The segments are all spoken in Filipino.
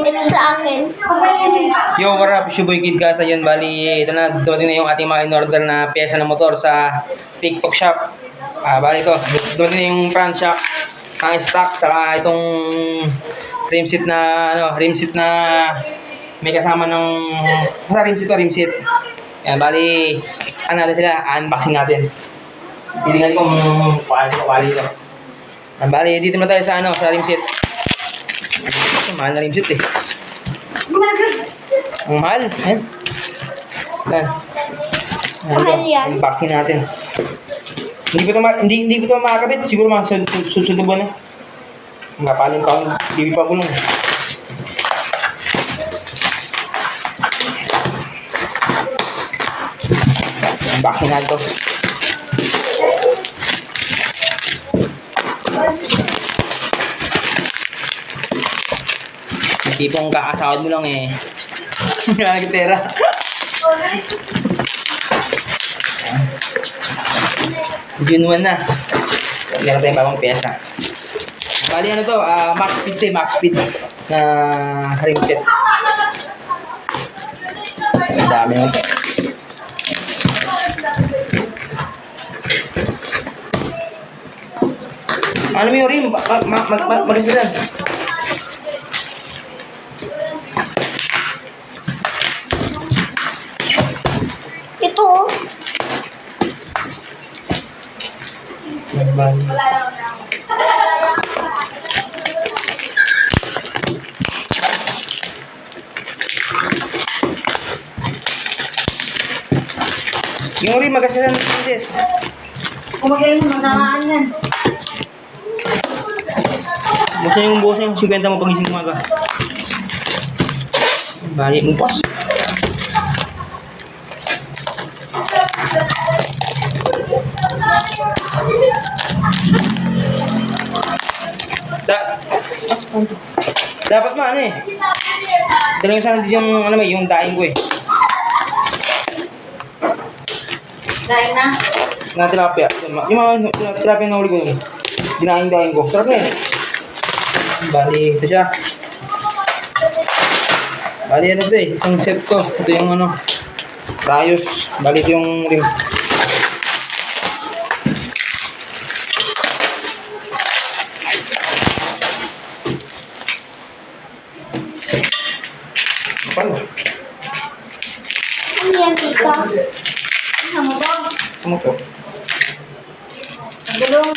Ito sa akin. Yo, what up? It's your boy Kid Gaza yun. Bali, ito na, dumating na yung ating mga in-order na pyesa ng motor sa TikTok shop. Ah, bali ito, dumating na yung front shock, ang stock, saka itong rim seat na, ano, rim seat na may kasama ng, basta rim seat to, rim seat. Yan, bali, ano natin sila, unboxing natin. Pilingan ko kung quality ko, ko. Yan, bali, dito na tayo sa, ano, sa rim seat. Ito, mahal na rim seat eh. Ang mahal. Ayan. Ayan. Mahal yan. Unboxing natin. Hindi pa ito, hindi, hindi pa ito makakabit. Siguro mga sus- sus- susunod na buwan na. Mga paling kaon. Hindi pa gulong. Unboxing natin ito. Tipong kakasahod mo lang eh. Wala nang pera. June 1 na. Meron tayong bagong pyesa. Bali ano to, ah, max speed to eh, max speed na rim set. Ang dami yun. Ano mo yung rim? Ma- ma- ma- ma- ma- Mag-isbiran. Ito. oh. Bali. Yung rin magkasilan ng princess. Kumagaling mo na yan. Basta yung bukas yung 50 mo pag ising umaga. Bali mo pas. Da dapat man eh. Dala yung sana yung ano may yung daing ko eh. Dahil na. Na tilapia. Yung mga- tilapia na huli ko yun. Dinaing daing ko. Sarap na eh. Bali, ito siya. Bali, ano ito eh. Isang set ko. Ito yung ano. Rayos. Bali, ito yung rim. Kapal. Ano yan, tita? Mo to? Gulong.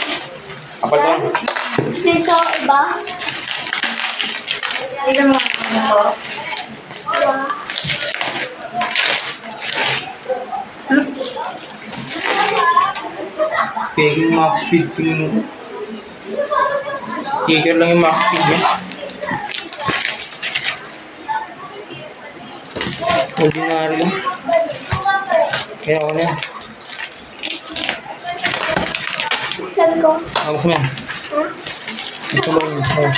Kapal to. Sito, iba? Tignan mo ano to. Peking max speed yung... Sticker lang yung max speed niya. Ordinary lang. Kaya ako na yan. Buksan ko. Ko na yan. Ha? Ito ba yun? Oh.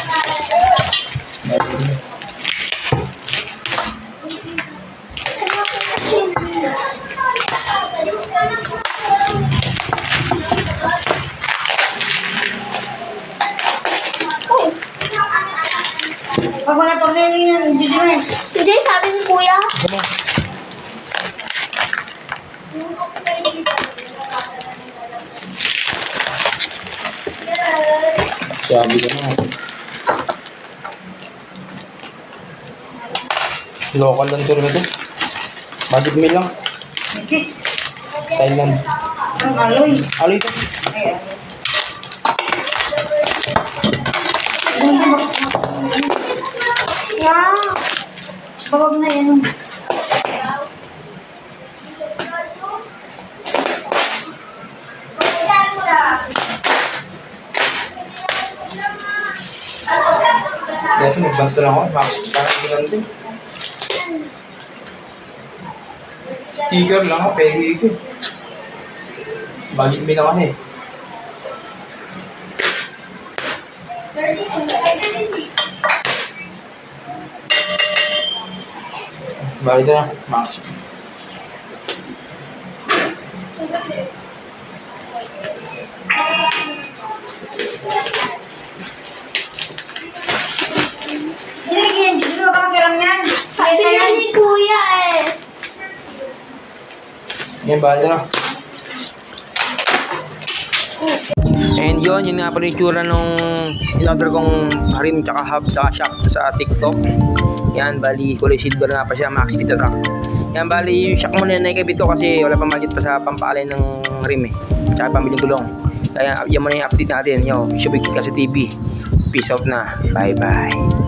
Pag wala tornilyo yun, hindi mo eh. Hindi, sabi ni kuya. Come Sabi ko na. Local lang tour nito. Budget meal lang. Thailand. Ang aloy. Ano ito? Ayan. Wow. Babag na yan. Dito, nagbasta lang ako. Max, parang hindi ganito. Sticker lang ako, pegi ito. Budget meal lang kasi. Bali ka na, Max. Hindi, hindi, hindi. Hindi mo ka Yan, bali na. And yun, yun nga pala yung tsura nung in-order kong rim tsaka hub tsaka shock sa TikTok. Yan, bali kulay silver nga pa siya, max speed attack. Yan, bali yung shock muna na naikabit ko kasi wala pang budget pa sa pampaalay ng rim eh. Tsaka pambiling gulong. Kaya yan muna yung update natin. Yo, Shubig kasi TV. Peace out na. Bye-bye.